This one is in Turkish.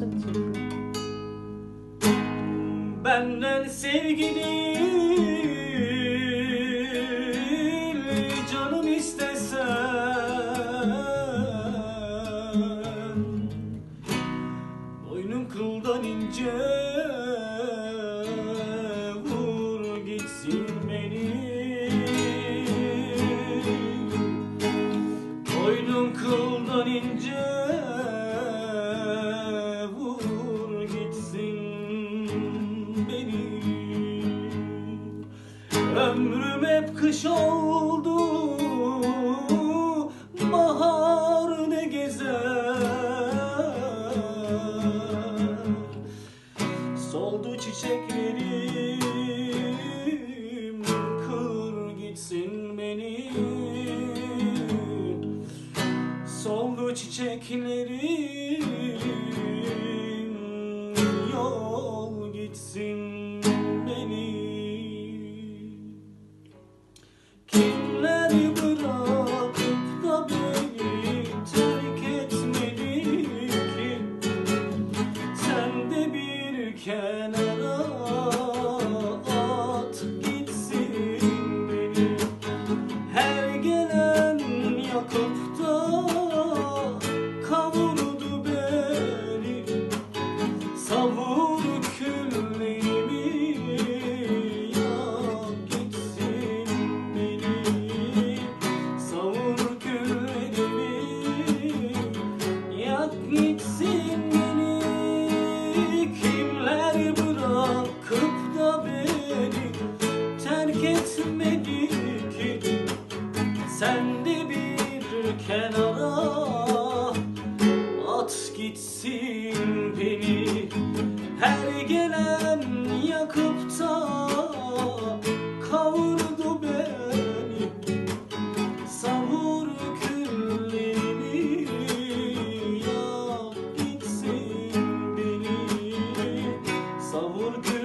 çünkü. Benden sevgi değil canım istesen Boynum kıldan ince vur gitsin beni Boynum kıldan ince Ömrüm hep kış oldu. Bahar ne gezer? Soldu çiçeklerim Kır gitsin beni. Soldu çiçeklerim kenara at gitsin beni. Her gelen yakıp da kavurdu beni. Savur küllerimi yak gitsin beni. Savur küllerimi yak gitsin Sen de bir kenara At gitsin beni. Her gelen yakıp da Kavurdu beni. Savur küllerimi Yak gitsin beni. Savur küllerimi